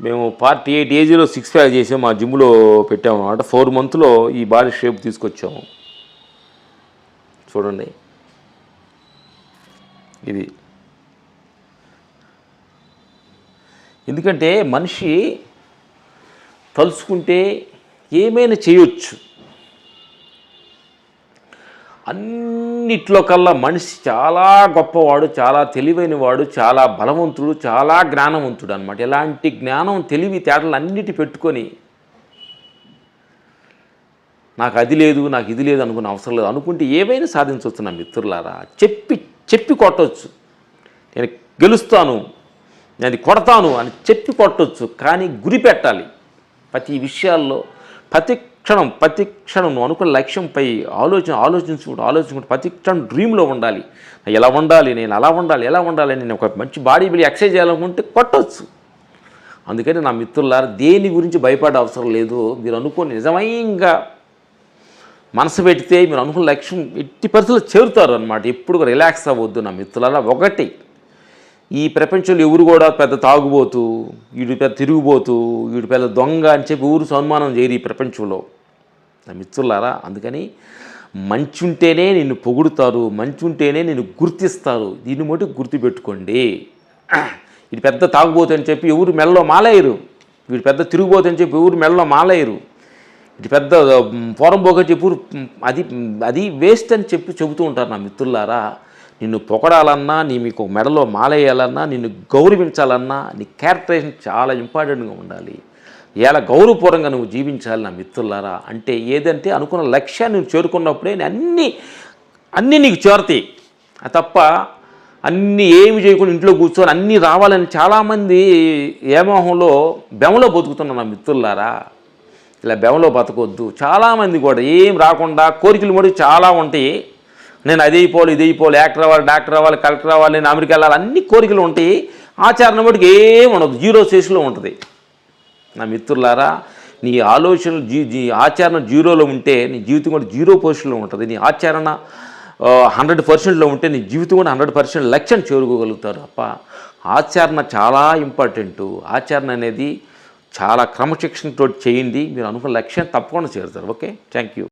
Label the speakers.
Speaker 1: మేము forty eight ఏజ్లో six pack చేసి మా జిమ్లో పెట్టాము అనమాట ఫోర్ మంత్లో ఈ బాడీ షేప్ తీసుకొచ్చాము. చూడండి. ఇది. ఎందుకంటే మనిషి తలుచుకుంటే ఏమైనా చేయొచ్చు. అన్నిట్లో కల్లా మనిషి చాలా గొప్పవాడు చాలా తెలివైనవాడు చాలా బలవంతుడు చాలా జ్ఞానవంతుడు అనమాట ఇలాంటి జ్ఞానం తెలివి తేటలు అన్నిటి పెట్టుకొని నాకు అది లేదు నాకు ఇది లేదు అనుకునే అవసరం లేదు. అనుకుంటే ఏవైనా సాధించవచ్చు నా మిత్రులారా? చెప్పి చెప్పి కొట్టవచ్చు నేను గెలుస్తాను నేను అది కొడతాను అని చెప్పి కొట్టవచ్చు కానీ గురి పెట్టాలి. ప్రతి విషయాల్లో ప్రతి క్షణం ప్రతి క్షణం నువ్వు అనుకున్న లక్ష్యంపై ఆలోచన ఆలోచించుకుంటూ ఆలోచించుకుంటూ ప్రతి క్షణం డ్రీమ్లో ఉండాలి. ఎలా ఉండాలి నేను అలా ఉండాలి ఎలా ఉండాలి నేను ఒక మంచి బాడీ బిల్డ్ ఎక్సర్సైజ్ చేయాలనుకుంటే కొట్టవచ్చు అందుకని నా మిత్రులారా దేని గురించి భయపడే అవసరం లేదు. మీరు అనుకోని నిజమైంగా మనసు పెడితే మీరు అనుకున్న లక్ష్యం ఎట్టి పరిస్థితుల్లో చేరుతారు అనమాట ఎప్పుడు కూడా రిలాక్స్ అవ్వద్దు నా మిత్రులారా ఒకటి. ఈ ప్రపంచంలో ఎవరు కూడా పెద్ద తాగుబోతు వీడు పెద్ద తిరిగిపోతూ వీడు పెద్ద దొంగ అని చెప్పి ఊరు సన్మానం చేయరు ఈ ప్రపంచంలో. నా మిత్రులారా అందుకని మంచి ఉంటేనే నిన్ను పొగుడుతారు మంచి ఉంటేనే నిన్ను గుర్తిస్తారు. దీన్ని మటు గుర్తుపెట్టుకోండి. ఇది పెద్ద తాగుబోతు అని చెప్పి ఎవరు మెల్లలో మాలేయరు. వీడు పెద్ద తిరుగుబోతు అని చెప్పి ఎవరు మెడలో మాలేయరు. ఇటు పెద్ద పోరం పోక చెప్పు అది అది వేస్ట్ అని చెప్పి చెబుతూ ఉంటారు నా మిత్రులారా. నిన్ను పొగడాలన్నా నీ మీకు మెడలో మాలేయాలన్నా నిన్ను గౌరవించాలన్నా నీ క్యారెక్టరైజేషన్ చాలా ఇంపార్టెంట్గా ఉండాలి. ఇలా గౌరవపూర్వంగా నువ్వు జీవించాలి నా మిత్రులారా. అంటే ఏదంటే అనుకున్న లక్ష్యాన్ని నువ్వు చేరుకున్నప్పుడే అన్ని అన్నీ అన్నీ నీకు చేరుతాయి. తప్ప అన్నీ ఏమి చేయకుండా ఇంట్లో కూర్చొని అన్నీ రావాలని చాలామంది ఏమోహంలో బెమలో బతుకుతున్న నా మిత్రులారా. ఇలా బెమలో బతకొద్దు. చాలామంది కూడా ఏం రాకుండా కోరికలు మటుకు చాలా ఉంటాయి. నేను అది అయిపోవాలి ఇది అయిపోవాలి యాక్టర్ అవ్వాలి డాక్టర్ అవ్వాలి కలెక్టర్ అవ్వాలి నేను అమెరికా వెళ్ళాలి అన్ని కోరికలు ఉంటాయి ఆచరణ బట్టి ఏం ఉండదు. జీరో స్టేజ్లో ఉంటుంది. నా మిత్రులారా నీ ఆలోచనలు జీ జీ ఆచరణ జీరోలో ఉంటే నీ జీవితం కూడా జీరో పొజిషన్లో ఉంటుంది. నీ ఆచరణ హండ్రెడ్ పర్సెంట్లో ఉంటే నీ జీవితం కూడా హండ్రెడ్ పర్సెంట్ లక్ష్యం చేరుకోగలుగుతారు. అప్ప ఆచరణ చాలా ఇంపార్టెంట్. ఆచరణ అనేది చాలా క్రమశిక్షణతో చేయండి. మీరు అనుకున్న లక్ష్యం తప్పకుండా చేరుతారు. ఓకే? Thank you.